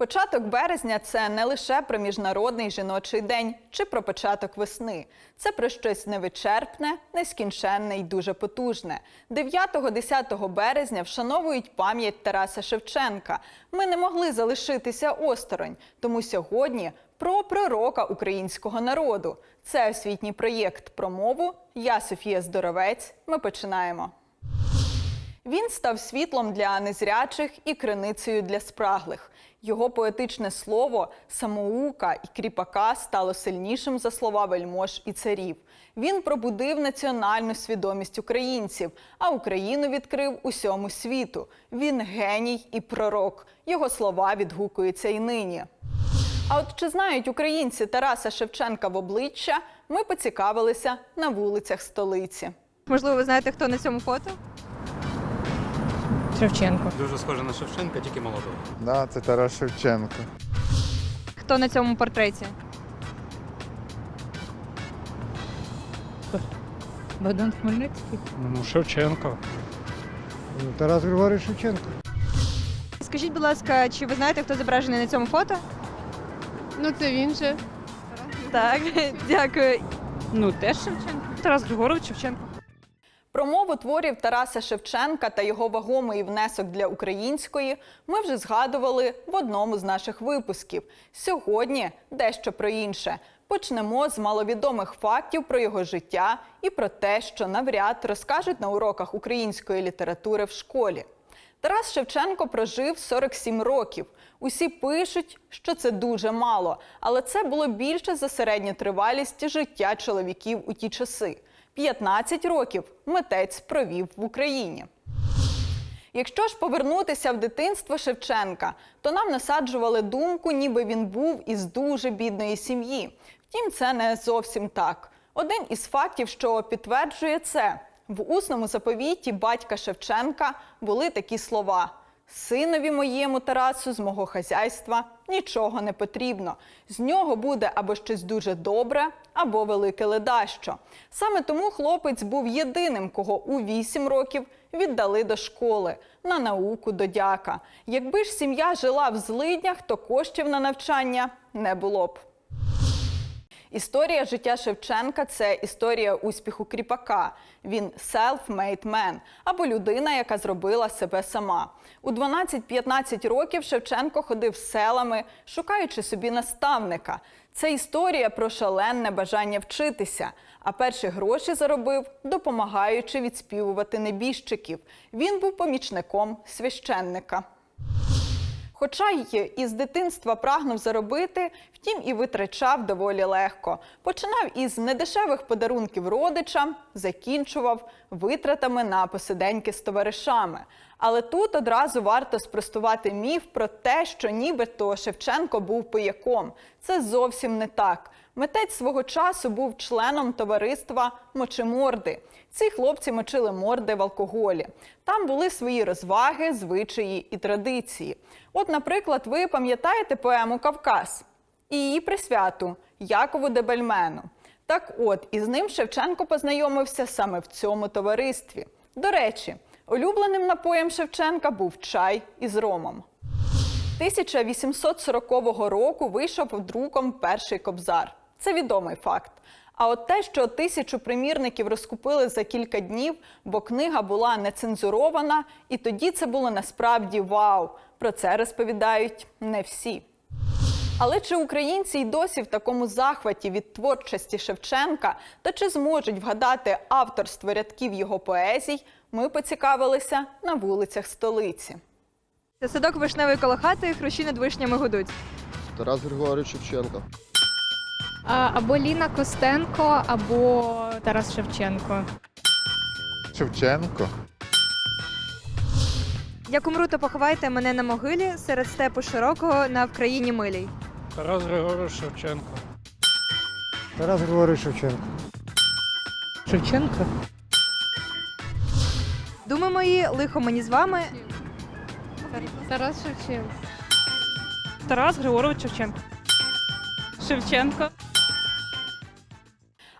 Початок березня це не лише про міжнародний жіночий день чи про початок весни. Це про щось невичерпне, нескінченне і дуже потужне. 9-10 березня вшановують пам'ять Тараса Шевченка. Ми не могли залишитися осторонь, тому сьогодні про пророка українського народу. Це освітній проєкт про мову. Я Софія Здоровець. Ми починаємо. Він став світлом для незрячих і криницею для спраглих. Його поетичне слово, самоука і кріпака стало сильнішим за слова вельмож і царів. Він пробудив національну свідомість українців, а Україну відкрив усьому світу. Він геній і пророк. Його слова відгукуються і нині. А от чи знають українці Тараса Шевченка в обличчя? Ми поцікавилися на вулицях столиці. Можливо, ви знаєте, хто на цьому фото? Шевченко. Дуже схоже на Шевченка, тільки молодого. Да, це Тарас Шевченко. Хто на цьому портреті? Богдан Хмельницький. Ну, Шевченко. Тарас Григорій Шевченко. Скажіть, будь ласка, чи ви знаєте, хто зображений на цьому фото? Ну, це він же. Так, дякую. Ну, теж Шевченко. Тарас Григорович Шевченко. Про мову творів Тараса Шевченка та його вагомий внесок для української ми вже згадували в одному з наших випусків. Сьогодні дещо про інше. Почнемо з маловідомих фактів про його життя і про те, що навряд розкажуть на уроках української літератури в школі. Тарас Шевченко прожив 47 років. Усі пишуть, що це дуже мало, але це було більше за середню тривалість життя чоловіків у ті часи. 15 років митець провів в Україні. Якщо ж повернутися в дитинство Шевченка, то нам насаджували думку, ніби він був із дуже бідної сім'ї. Втім, це не зовсім так. Один із фактів, що підтверджує це, в усному заповіті батька Шевченка були такі слова: Синові моєму Тарасу з мого хазяйства нічого не потрібно. З нього буде або щось дуже добре, або велике ледащо. Саме тому хлопець був єдиним, кого у 8 років віддали до школи на науку до дяка. Якби ж сім'я жила в злиднях, то коштів на навчання не було б. Історія життя Шевченка це історія успіху кріпака. Він self-made man, або людина, яка зробила себе сама. У 12-15 років Шевченко ходив селами, шукаючи собі наставника. Це історія про шаленне бажання вчитися. А перші гроші заробив, допомагаючи відспівувати небіжчиків. Він був помічником священника. Хоча й із дитинства прагнув заробити, втім і витрачав доволі легко. Починав із недешевих подарунків родичам, закінчував витратами на посиденьки з товаришами. Але тут одразу варто спростувати міф про те, що нібито Шевченко був пияком. Це зовсім не так. Митець свого часу був членом товариства Мочеморди. Ці хлопці мочили морди в алкоголі. Там були свої розваги, звичаї і традиції. От, наприклад, ви пам'ятаєте поему Кавказ і її присвяту Якову Дебельмену. Так от, із ним Шевченко познайомився саме в цьому товаристві. До речі, улюбленим напоєм Шевченка був чай із ромом. 1840 року вийшов друком перший кобзар. Це відомий факт. А от те, що тисячу примірників розкупили за кілька днів, бо книга була нецензурована, і тоді це було насправді вау. Про це розповідають не всі. Але чи українці й досі в такому захваті від творчості Шевченка та чи зможуть вгадати авторство рядків його поезій, ми поцікавилися на вулицях столиці. Це садок вишневий коло хати, хрущі над вишнями гудуть. Тарас Григорович Шевченко. А, або Ліна Костенко, або Тарас Шевченко. Шевченко. Як умру, то поховайте мене на могилі серед степу широкого на Вкраїні милій. Тарас Григорович Шевченко. Тарас Григорій Шевченко. Шевченко. Думи мої, лихо мені з вами. Тарас Шевченко. Тарас Григорович Шевченко. Шевченко.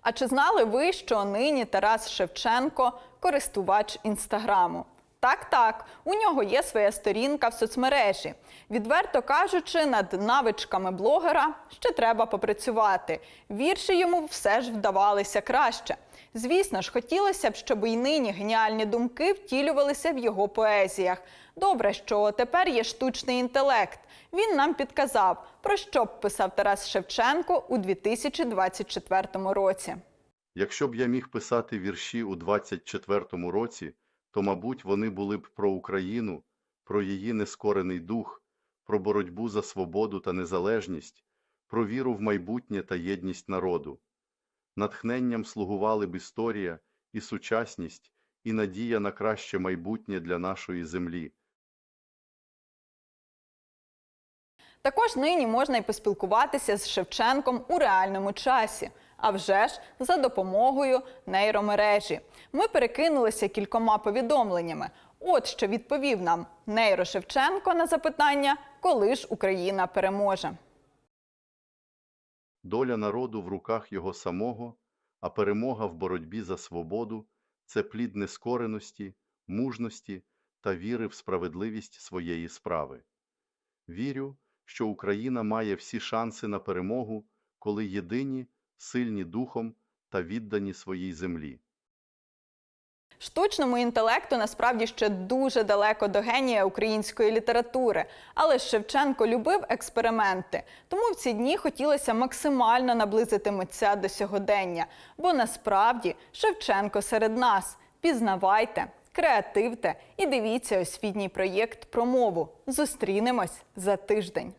А чи знали ви, що нині Тарас Шевченко користувач інстаграму? Так, так, у нього є своя сторінка в соцмережі. Відверто кажучи, над навичками блогера ще треба попрацювати. Вірші йому все ж вдавалися краще. Звісно ж, хотілося б, щоб і нині геніальні думки втілювалися в його поезіях. Добре, що тепер є штучний інтелект. Він нам підказав, про що б писав Тарас Шевченко у 2024 році. Якщо б я міг писати вірші у 24-му році, то, мабуть, вони були б про Україну, про її нескорений дух, про боротьбу за свободу та незалежність, про віру в майбутнє та єдність народу. Натхненням слугували б історія і сучасність, і надія на краще майбутнє для нашої землі. Також нині можна й поспілкуватися з Шевченком у реальному часі. А вже ж за допомогою нейромережі. Ми перекинулися кількома повідомленнями. От що відповів нам нейро Шевченко на запитання, коли ж Україна переможе. Доля народу в руках його самого, а перемога в боротьбі за свободу – це плід нескореності, мужності та віри в справедливість своєї справи. Вірю, що Україна має всі шанси на перемогу, коли єдині, сильні духом та віддані своїй землі. Штучному інтелекту насправді ще дуже далеко до генія української літератури. Але Шевченко любив експерименти. Тому в ці дні хотілося максимально наблизити митця до сьогодення. Бо насправді Шевченко серед нас. Пізнавайте, креативте і дивіться освітній проєкт про мову. Зустрінемось за тиждень.